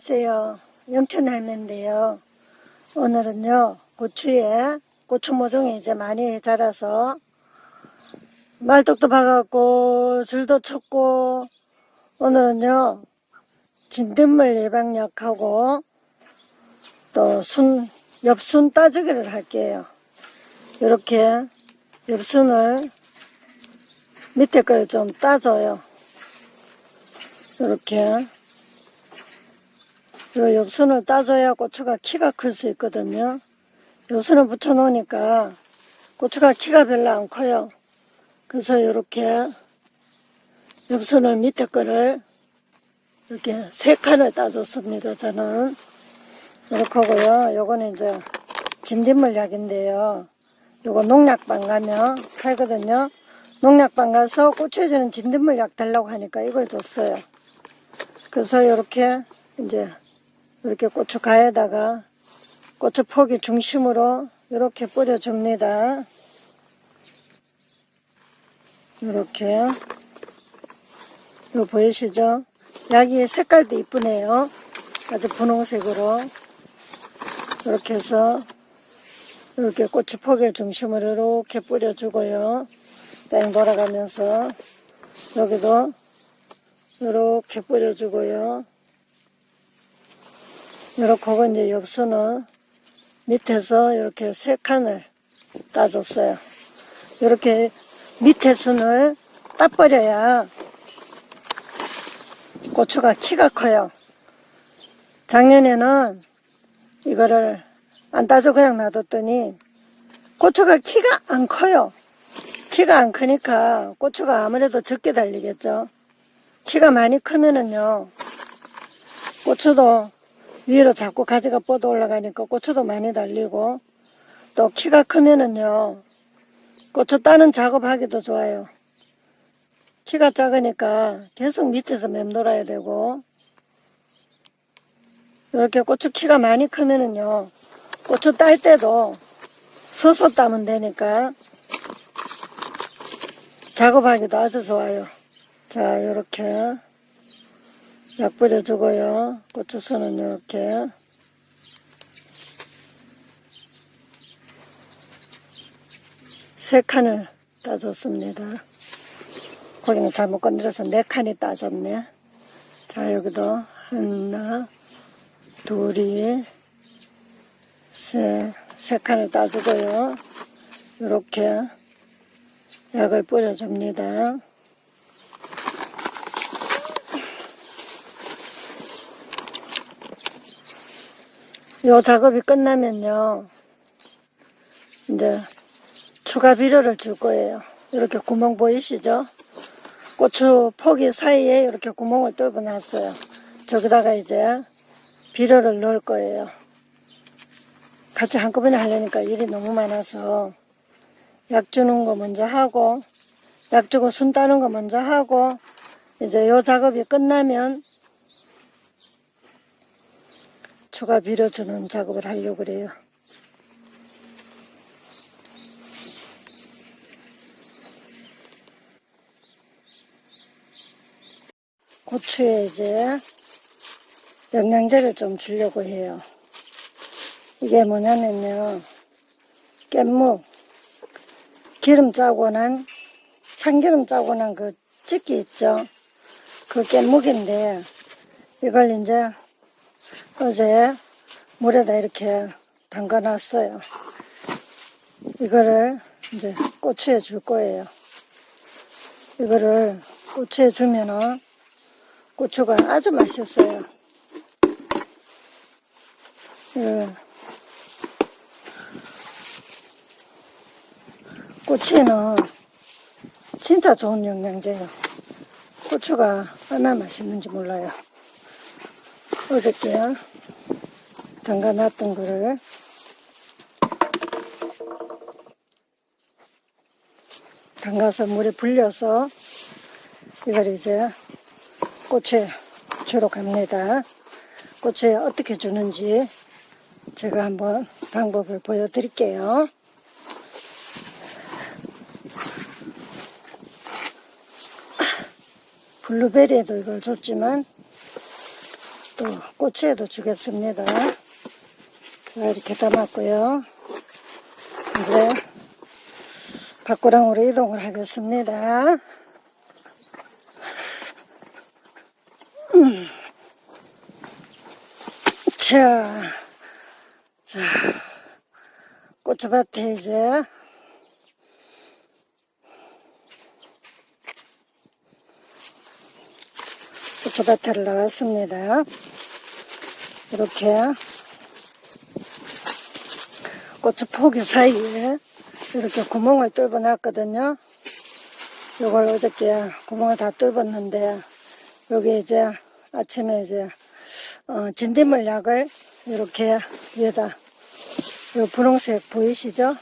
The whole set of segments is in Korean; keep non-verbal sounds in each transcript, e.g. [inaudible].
안녕하세요. 영천 할매인데요. 오늘은요, 고추에 고추 모종이 이제 많이 자라서 말뚝도 박았고, 줄도 쳤고, 오늘은요, 진딧물 예방약하고, 또 순, 엽순 따주기를 할게요. 이렇게 엽순을 밑에 거를 좀 따줘요. 이렇게. 요 엽순을 따줘야 고추가 키가 클 수 있거든요. 엽순을 붙여 놓으니까 고추가 키가 별로 안 커요. 그래서 이렇게 엽순을 밑에 거를 이렇게 세 칸을 따줬습니다. 저는 이렇게 하고요. 요거는 이제 진딧물 약인데요. 요거 농약방 가면 팔거든요. 농약방 가서 고추에 주는 진딧물 약 달라고 하니까 이걸 줬어요. 그래서 이렇게 이제 이렇게 고추 가에다가 고추 포기 중심으로 이렇게 뿌려줍니다. 이렇게 이거 보이시죠? 약이 색깔도 이쁘네요. 아주 분홍색으로 이렇게 해서 이렇게 고추 포기를 중심으로 이렇게 뿌려주고요. 뺑 돌아가면서 여기도 이렇게 뿌려주고요. 이렇게 하고 이제 엽수는 밑에서 이렇게 세 칸을 따줬어요. 이렇게 밑에 순을 따버려야 고추가 키가 커요. 작년에는 이거를 안 따줘 그냥 놔뒀더니 고추가 키가 안 커요. 키가 안 크니까 고추가 아무래도 적게 달리겠죠. 키가 많이 크면은요, 고추도 위로 자꾸 가지가 뻗어 올라가니까 고추도 많이 달리고, 또 키가 크면은요, 고추 따는 작업하기도 좋아요. 키가 작으니까 계속 밑에서 맴돌아야 되고, 이렇게 고추 키가 많이 크면은요, 고추 딸 때도 서서 따면 되니까, 작업하기도 아주 좋아요. 자, 요렇게 약 뿌려주고요. 고추수는 요렇게 세 칸을 따줬습니다. 고기는 잘못 건드려서 네 칸이 따졌네. 자, 여기도 하나, 둘이, 세, 세 칸을 따주고요. 요렇게 약을 뿌려줍니다. 요 작업이 끝나면요. 이제 추가 비료를 줄 거예요. 이렇게 구멍 보이시죠? 고추 포기 사이에 이렇게 구멍을 뚫어 놨어요. 저기다가 이제 비료를 넣을 거예요. 같이 한꺼번에 하려니까 일이 너무 많아서 약 주는 거 먼저 하고 약 주고 순 따는 거 먼저 하고 이제 요 작업이 끝나면 추가 비료 주는 작업을 하려고 그래요. 고추에 이제 영양제를 좀 주려고 해요. 이게 뭐냐면요. 깻묵, 기름 짜고 난, 참기름 짜고 난 그 찌끼 있죠. 그 깻묵인데, 이걸 이제 어제 물에다 이렇게 담가 놨어요. 이거를 이제 고추에 줄 거예요. 이거를 고추에 주면은 고추가 아주 맛있어요. 예. 고추에는 진짜 좋은 영양제예요. 고추가 얼마나 맛있는지 몰라요. 어저께 담가놨던 거를 담가서 물에 불려서 이걸 이제 고추에 주러 갑니다. 고추에 어떻게 주는지 제가 한번 방법을 보여드릴게요. 블루베리에도 이걸 줬지만 또 고추에도 주겠습니다. 자, 이렇게 담았고요. 이제 밖으랑으로 이동을 하겠습니다. 음. 자, 자, 고추밭에 이제 고추밭을 나왔습니다. 이렇게 고추 포기 사이에 이렇게 구멍을 뚫어 놨거든요. 이걸 어저께 구멍을 다 뚫었는데 여기 이제 아침에 이제 어, 진딧물 약을 이렇게 위에다 요 분홍색 보이시죠?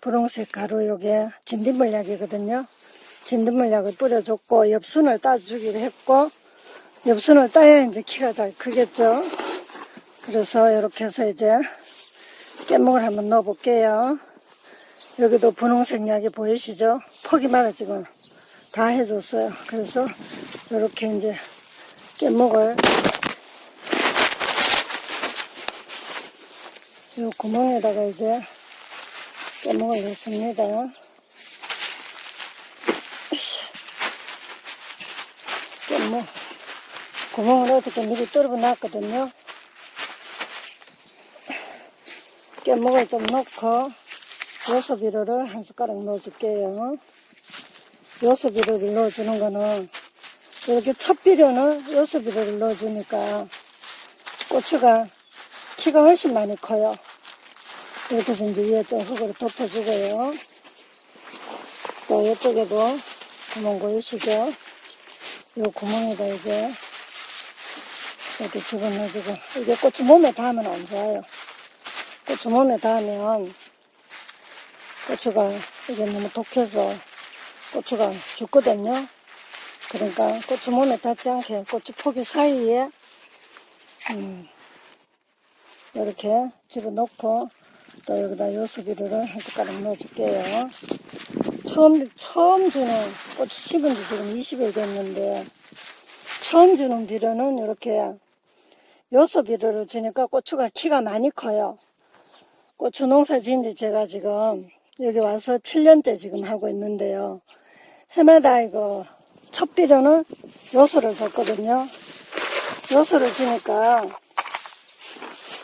분홍색 가루 요게 진딧물 약이거든요. 진딧물 약을 뿌려줬고 엽순을 따주기로 했고 엽순을 따야 이제 키가 잘 크겠죠. 그래서 이렇게 해서 이제 깻목을 한번 넣어 볼게요. 여기도 분홍색 약이 보이시죠? 포기마다 지금 다 해줬어요. 그래서 이렇게 이제 깻목을 이 구멍에다가 이제 깻목을 넣습니다. 깻목 구멍을 어떻게 미리 뚫어 놨거든요. 깻목을 좀 넣고 요소비료를 한 숟가락 넣어줄게요. 요소비료를 넣어주는 거는 이렇게 첫 비료는 요소비료를 넣어주니까 고추가 키가 훨씬 많이 커요. 이렇게 해서 이제 위에 좀 흙으로 덮어주고요. 또 이쪽에도 구멍 보이시죠? 이 구멍에다 이제 이렇게 집어넣어주고 이게 고추 몸에 닿으면 안 좋아요. 고추 몸에 닿으면 고추가 이게 너무 독해서 고추가 죽거든요. 그러니까 고추 몸에 닿지 않게 고추 포기 사이에 음, 이렇게 집어넣고 또 여기다 요수비료를 한 숟가락 넣어줄게요. 처음 처음 주는 고추 심은 지 지금 20일 됐는데 처음 주는 비료는 이렇게 요소비료를 주니까 고추가 키가 많이 커요. 고추 농사 지은 지 제가 지금 여기 와서 7년째 지금 하고 있는데요. 해마다 이거 첫 비료는 요소를 줬거든요. 요소를 주니까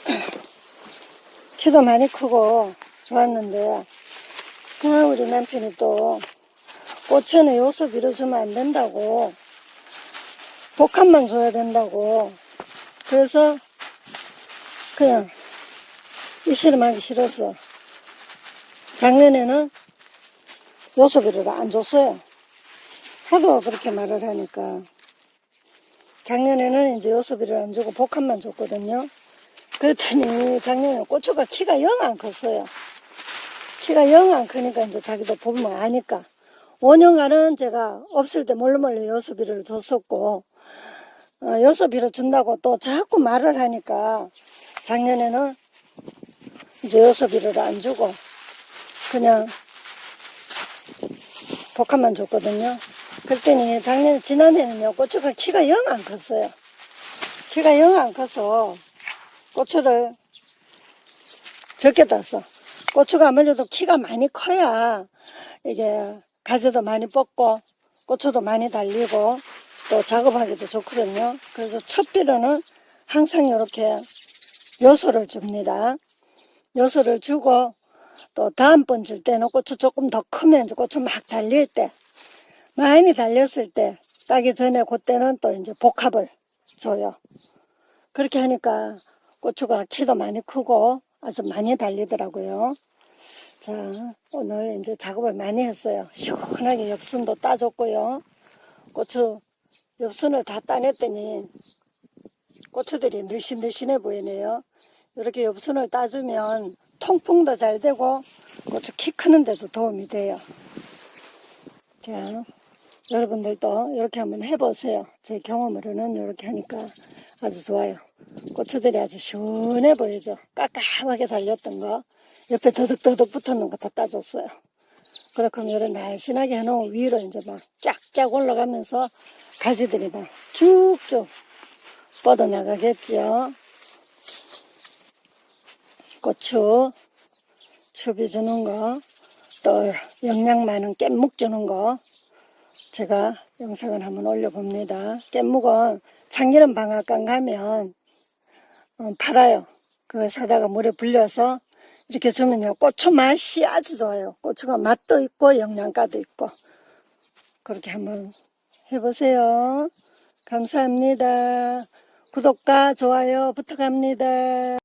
[clears throat] 키도 많이 크고 좋았는데 그냥 우리 남편이 또 고추는 요소 밀어주면 안 된다고 복합만 줘야 된다고 그래서 그냥 이씨름하기 싫었어 작년에는 요소 비료를 안 줬어요. 하도 그렇게 말을 하니까. 작년에는 이제 요소 비료를 안 주고 복합만 줬거든요. 그랬더니 작년에 고추가 키가 영 안 컸어요. 키가 영 안 크니까 이제 자기도 보면 아니까. 5년간은 제가 없을 때 몰래 몰래 요소비를 줬었고 어, 요소비를 준다고 또 자꾸 말을 하니까 작년에는 이제 요소비를 안 주고 그냥 복합만 줬거든요. 그랬더니 작년 지난해는요 고추가 키가 영 안 컸어요. 키가 영 안 커서 고추를 적게 땄어. 고추가 아무래도 키가 많이 커야 이게 가지도 많이 뽑고 고추도 많이 달리고 또 작업하기도 좋거든요. 그래서 첫 비료는 항상 이렇게 요소를 줍니다. 요소를 주고 또 다음번 줄 때는 고추 조금 더 크면 고추 막 달릴 때 많이 달렸을 때 따기 전에 그때는 또 이제 복합을 줘요. 그렇게 하니까 고추가 키도 많이 크고 아주 많이 달리더라고요. 자, 오늘 이제 작업을 많이 했어요. 시원하게 엽순도 따줬고요. 고추 엽순을 다 따냈더니 고추들이 늘씬늘씬해 보이네요. 이렇게 엽순을 따주면 통풍도 잘 되고 고추 키 크는 데도 도움이 돼요. 자, 여러분들도 이렇게 한번 해보세요. 제 경험으로는 이렇게 하니까 아주 좋아요. 고추들이 아주 시원해 보이죠. 깜깜하게 달렸던 거 옆에 더덕더덕 붙었는 거 다 따줬어요. 그렇게 이런 날씬하게 해놓은 위로 이제 막 쫙쫙 올라가면서 가지들이 막 쭉쭉 뻗어나가겠죠. 고추, 추비 주는 거, 또 영양 많은 깻묵 주는 거, 제가 영상을 한번 올려봅니다. 깻묵은 참기름 방앗간 가면 어, 팔아요. 그걸 사다가 물에 불려서 이렇게 주면요. 고추 맛이 아주 좋아요. 고추가 맛도 있고 영양가도 있고. 그렇게 한번 해보세요. 감사합니다. 구독과 좋아요 부탁합니다.